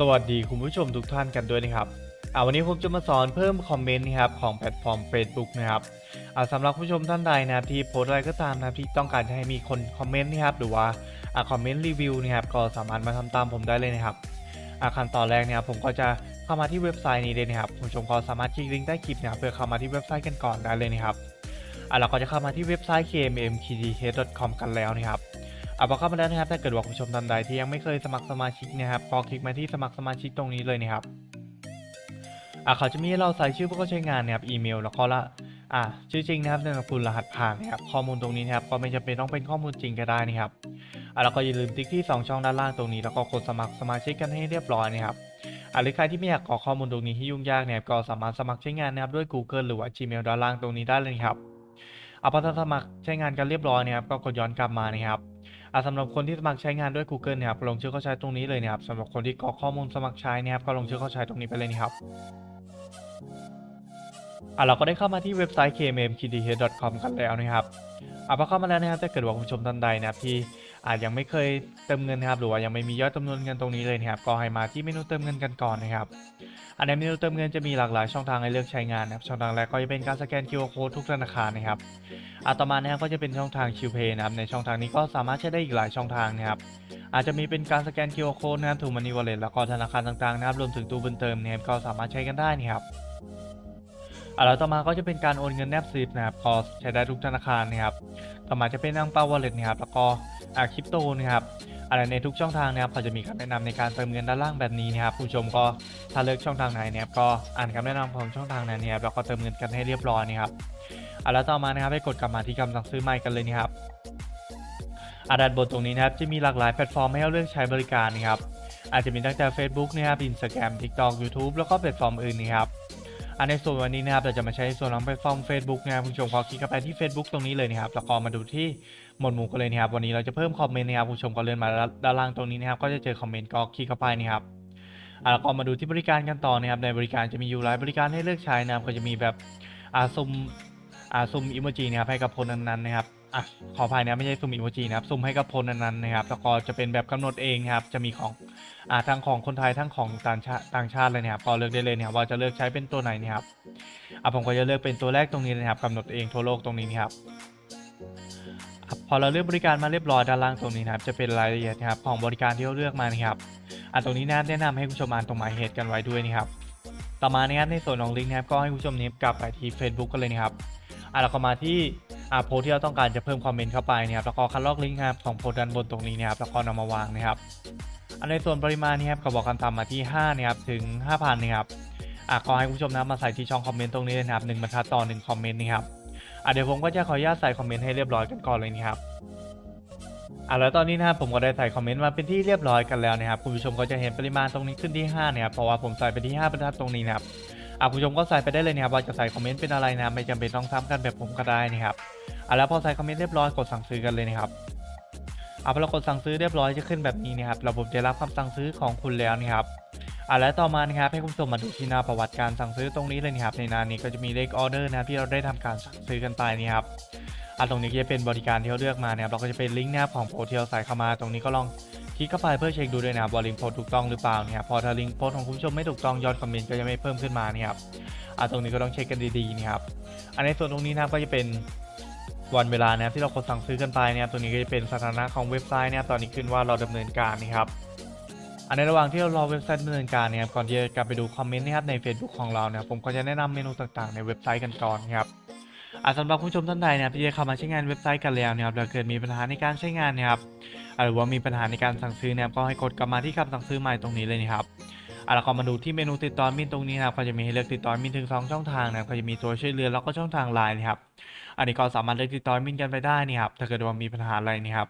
สวัสดีคุณผู้ชมทุกท่านกันด้วยนะครับอ่าวันนี้ผมจะมาสอนเพิ่มคอมเมนต์นะครับของแพลตฟอร์ม Facebook นะครับอ่าสำหรับผู้ชมท่านใดนะครับที่โพสอะไรก็ตามนะครับที่ต้องการจะให้มีคนคอมเมนต์นะครับหรือว่าอ่าคอมเมนต์รีวิวนะครับก็สามารถมาทำตามผมได้เลยนะครับอ่าขั้นตอนแรกเนะครับผมก็จะเข้ามาที่เว็บไซต์นี้เลยนะครับคุณผู้ชมก็สามารถคลิกลิงก์ใต้คลิปนะครับเพื่อเข้ามาที่เว็บไซต์กันก่อนได้เลยนะครับอ่าเราก็จะเข้ามาที่เว็บไซต์ kmmkth.com กันแล้วนะครับ เอาพอเข้ามาแล้วนะครับถ้าเกิดว่าผู้ชมท่านใดที่ยังไม่เคยสมัครสมาชิกนะครับก็คลิกมาที่สมัครสมาชิกตรงนี้เลยนะครับอ่าเขาจะมีให้เราใส่ชื่อผู้เข้าใช้งานนะครับอีเมลแล้วก็ละอ่าชื่อจริงนะครับนามสกุลรหัสผ่านนะครับข้อมูลตรงนี้นะครับก็ไม่จำเป็นต้องเป็นข้อมูลจริงก็ได้นะครับอ่าแล้วก็อย่าลืมติ๊กที่ 2 ช่องด้านล่างตรงนี้ แล้วก็กดสมัครสมาชิกกันให้เรียบร้อยนะครับอ่าหรือใครที่ไม่อยากกรอกข้อมูลตรงนี้ที่ยุ่งยากเนี่ยก็สามารถสมัครใช้งานนะครับด้วย Google หรือว่า Gmail ด้านล่างตรงนี้ได้เลยครับเอาพอสมัครใช้งานกันเรียบร้อยนะครับก็กดย้อนกลับมานะครับ อะสำหรับคนที่สมัครใช้งานด้วย Google เนี่ยครับลงชื่อเข้าใช้ตรงนี้เลยนะครับสำหรับคนที่กรอกข้อมูลสมัครใช้เนะครับก็ลงชื่อเข้าใช้ตรงนี้ไปเลยนะครับอะเราก็ได้เข้ามาที่เว็บไซต์ kmmkdh.com กันแล้วนะครับอะพอเข้ามาแล้วนะครับถ้าเกิดว่าคุณผู้ชมท่านใดนะครับที่ อาจยังไม่เคยเติมเงินนะครับหรือว่ายังไม่มียอดจำนวนเงินตรงนี้เลยนะครับก็ให้มาที่เมนูเติมเงินกันก่อนนะครับอันในเมนูเติมเงินจะมีหลากหลายช่องทางให้เลือกใช้งานนะครับช่องทางแรกก็จะเป็นการสแกน QR Code ทุกธนาคารนะครับอ่าต่อมานะครับก็จะเป็นช่องทาง QPay นะครับในช่องทางนี้ก็สามารถใช้ได้อีกหลายช่องทางนะครับอาจจะมีเป็นการสแกน QR Code นะครับถูมันนี่วอลเล็ตแล้วก็ธนาคารต่างๆนะครับรวมถึงตู้บุญเติมนะครับก็สามารถใช้กันได้นะครับอ่าแล้วต่อมาก็จะเป็นการโอนเงินแนบซิปนะครับก็ใช้ได้ทุกธนาคารนะครับ ต่อมาจะเป็นอังเปาวอลเล็ตนะครับ แล้วก็ คริปโตนะครับอะไรในทุกช่องทางนะครับเขาจะมีคำแนะนำในการเติมเงินด้านล่างแบบนี้นะครับผู้ชมก็ถ้าเลือกช่องทางไหนนะครับก็อ่านคำแนะนำของช่องทางนั้นนะครับแล้วก็เติมเงินกันให้เรียบร้อยนะครับอะแล้วต่อมานะครับให้กดกลับมาที่คำสั่งซื้อใหม่กันเลยนะครับอะด้านบนตรงนี้นะครับจะมีหลากหลายแพลตฟอร์มให้เราเลือกใช้บริการนะครับอาจจะมีตั้งแต่ Facebook นะครับ Instagram TikTok YouTube แล้วก็แพลตฟอร์มอื่นนะครับ อันในส่วนวันนี้นะครับเราจะมาใช้ส่วนของแพลตฟอร์ม Facebook นะครับคุณผู้ชมขอคลิกเข้าไปที่ Facebook ตรงนี้เลยนะครับแล้วก็มาดูที่หมวดหมู่กันเลยนะครับวันนี้เราจะเพิ่มคอมเมนต์นะครับคุณผู้ชมก็เลื่อนมาด้านล่างตรงนี้นะครับก็จะเจอคอมเมนต์ก็คลิกเข้าไปนะครับแล้วก็มาดูที่บริการกันต่อนะครับในบริการจะมีอยู่หลายบริการให้เลือกใช้นะครับก็จะมีแบบอาซุมอาซุมอิโมจินะครับให้กับคนนั้นๆนะครับ อะขออภัยนะไม่ใช่ซุมอิโมจินะครับซุมให้กับคนนั้นๆนะครับแล้วก็จะเป็นแบบกำหนดเองครับจะมีของอ่าทั้งของคนไทยทั้งของต่างชาติต่างชาติเลยนะครับก็เลือกได้เลยนะครับว่าจะเลือกใช้เป็นตัวไหนนะครับอะผมก็จะเลือกเป็นตัวแรกตรงนี้นะครับกำหนดเองทั่วโลกตรงนี้นะครับพอเราเลือกบริการมาเรียบร้อยด้านล่างตรงนี้นะครับจะเป็นรายละเอียดนะครับของบริการที่เราเลือกมานะครับอะตรงนี้นะครับแนะนำให้คุณผู้ชมอ่านตรงหมายเหตุกันไว้ด้วยนะครับต่อมานะครับในส่วนของลิงก์นะครับก็ให้คุณผู้ชมเนี้กลับไปที่ Facebook กันเลยนะครับอะเราก็มาที่ อ่าโพสต์ที่เราต้องการจะเพิ่มคอมเมนต์เข้าไปนะครับแล้วก็คัดลอกลิงก์ครับของโพสด้านบนตรงนี้นะครับแล้วก็นำมาวางนะครับอันในส่วนปริมาณนี่ครับก็บอกกันตามมาที่5นะครับถึง 5,000นะครับอะก็ให้คุณผู้ชมนะมาใส่ที่ช่องคอมเมนต์ตรงนี้เลยนะครับหนึ่งบรรทัดต่อหนึ่งคอมเมนต์นะครับอะเดี๋ยวผมก็จะขออนุญาตใส่คอมเมนต์ให้เรียบร้อยกันก่อนเลยนะครับอะแล้วตอนนี้นะครับผมก็ได้ใส่คอมเมนต์มาเป็นที่เรียบร้อยกันแล้วนะครับคุณผู้ชมก็จะเห็นปริมาณตรงนี้ขึ้นที่5นะครับเพราะว่าผมใส่ไปที่ 5 บรรทัดตรงนี้นะครับ อะคุณผู้ชมก็ใส่ไปได้เลยนะครับว่าจะใส่คอมเมนต์เป็นอะไรนะไม่จำเป็นต้องซ้ำกันแบบผมก็ได้นะครับอะแล้วพอใส่คอมเมนต์เรียบร้อยกดสั่งซื้อกันเลยนะครับอะพอเรากดสั่งซื้อเรียบร้อยจะขึ้นแบบนี้นะครับระบบจะรับคำสั่งซื้อของคุณแล้วนะครับอะแล้วต่อมานะครับให้คุณผู้ชมมาดูที่หน้าประวัติการสั่งซื้อตรงนี้เลยนะครับในหน้านี้ก็จะมีเลขออเดอร์นะที่เราได้ทำการสั่งซื้อกันไปนี่ครับอะตรงนี้จะเป็นบริการที่เราเลือกมานะครับเราก็จะเป็นลิงก์นะครับของโพสต์ที่เราใส่เข้ามา ตรงนี้ก็ลอง คลิกเข้าไปเพื่อเช็คดูด้วยนะครับว่าลิงก์โพสถูกต้องหรือเปล่าเนี่ยครับพอถ้าลิงก์โพสของคุณผู้ชมไม่ถูกต้องยอดคอมเมนต์ก็จะไม่เพิ่มขึ้นมาเนี่ยครับอะตรงนี้ก็ต้องเช็คกันดีๆนะครับอันในส่วนตรงนี้นะครับก็จะเป็นวันเวลานะครับที่เรากดสั่งซื้อกันไปนะครับตรงนี้ก็จะเป็นสถานะของเว็บไซต์นะครับตอนนี้ขึ้นว่าเราดำเนินการนะครับอันในระหว่างที่เรารอเว็บไซต์ดำเนินการนะครับก่อนที่จะกลับไปดูคอมเมนต์นะครับใน Facebook ของเรานะครับผมก็จะแนะนำเมนูต่างๆ ในเว็บไซต์กันก่อนครับอะสำหรับผู้ชมท่านใดนะครับที่จะเข้ามาใช้งานเว็บไซต์กันแล้วนะครับแล้วเกิดมีปัญหาในการใช้งานนะครับ หรือว่ามีปัญหาในการสั่งซื้อเนะครับก็ให้กดกลับมาที่คำสั่งซื้อใหม่ตรงนี้เลยนะครับอะแล้วก็มาดูที่เมนูติดต่อมินตรงนี้นะครับก็จะมีให้เลือกติดต่อมินถึง 2 ช่องทางนะครับก็จะมีตัวช่วยเหลือแล้วก็ช่องทางไลน์นะครับ อันนี้ก็สามารถเลือกติดต่อมินกันไปได้นี่ครับ ถ้าเกิดว่ามีปัญหาอะไรนะครับ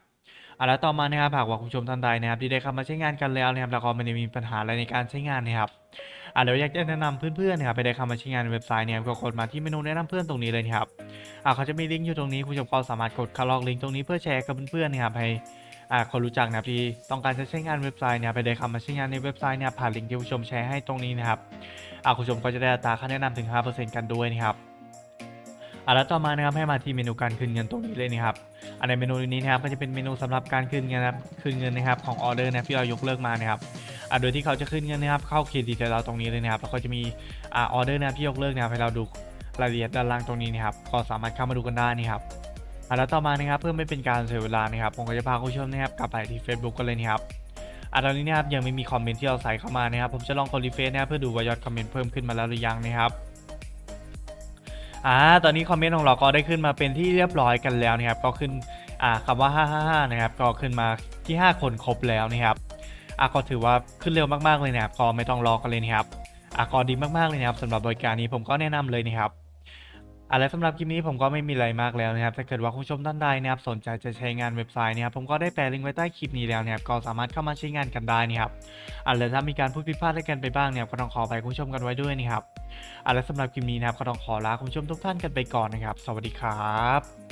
อะแล้วต่อมานะครับหากว่าคุณผู้ชมท่านใดนะครับที่ได้เข้ามาใช้งานกันแล้วนะครับแล้วก็ไม่ได้มีปัญหาอะไรในการใช้งานนะครับอะเดี๋ยวอยากจะแนะนำเพื่อนๆนะครับไปได้เข้ามาใช้งานเว็บไซต์เนี่ยก็กดมาที่เมนูแนะนำเพื่อนตรงนี้เลยครับอะเขาจะมีลิงก์อยู่ตรงนี้คุณผู้ชมก็สามารถกดคาลอกลิงก์ตรงนี้เพื่อแชร์กับเพื่อนๆนะครับให้ อ่าคนรู้จักนะครับที่ต้องการจะใช้งานเว็บไซต์เนี่ยไปได้เข้ามาใช้งานในเว็บไซต์เนี่ยผ่านลิงก์ที่ผู้ชมแชร์ให้ตรงนี้นะครับอะคุณผู้ชมก็จะได้อัตราค่าแนะนำถึง 5%กันด้วยนะครับอะแล้วต่อมานะครับให้มาที่เมนูการคืนเงินตรงนี้เลยนะครับอันในเมนูนี้นะครับก็จะเป็นเมนูสำหรับการคืนเงินนะครับคืนเงินนะครับของออเดอร์นะที่เรายกเลิกมานะครับอะอ่าโดยที่เขาจะขึ้นเงินนะครับเข้าเครดิตเราตรงนี้เลยนะครับแล้วก็จะมีอ่าออเดอร์นะที่ยกเลิกนะให้เราดูรายละเอียดด้านล่างตรงนี้นะครับก็สามารถเข้ามาดูกันได้นี่ครับ อ่าแล้วต่อมานะครับเพื่อไม่เป็นการเสียเวลานะครับผมก็จะพาคุณผู้ชมนะครับกลับไปที่ Facebook กันเลยนะครับอ่าตอนนี้นะครับยังไม่มีคอมเมนต์ที่เราใส่เข้ามานะครับผมจะลองกดรีเฟซนะครับเพื่อดูว่ายอดคอมเมนต์เพิ่มขึ้นมาแล้วหรือยังนะครับอ่าตอนนี้คอมเมนต์ของเราก็ได้ขึ้นมาเป็นที่เรียบร้อยกันแล้วนะครับก็ขึ้นอ่าคำว่า 555 นะครับก็ขึ้นมาที่ 5 คนครบแล้วนะครับอ่าก็ถือว่าขึ้นเร็วมากๆเลยนะครับก็ไม่ต้องรอกันเลยนะครับอ่าก็ดีมากๆเลยนะครับสำหรับบริการนี้ผมก็แนะนำเลยนะครับ อะไรสำหรับคลิปนี้ผมก็ไม่มีอะไรมากแล้วนะครับ ถ้าเกิดว่าคุณผู้ชมท่านใดนะครับสนใจจะใช้งานเว็บไซต์นะครับผมก็ได้แปะลิงก์ไว้ใต้คลิปนี้แล้วนะครับก็สามารถเข้ามาใช้งานกันได้นะครับอะไรถ้ามีการพูดผิดพลาดอะไรกันไปบ้างเนี่ยก็ต้องขอไปคุณผู้ชมกันไว้ด้วยนะครับอะไรสำหรับคลิปนี้นะครับก็ต้องขอลาคุณผู้ชมทุกท่านกันไปก่อนนะครับ สวัสดีครับ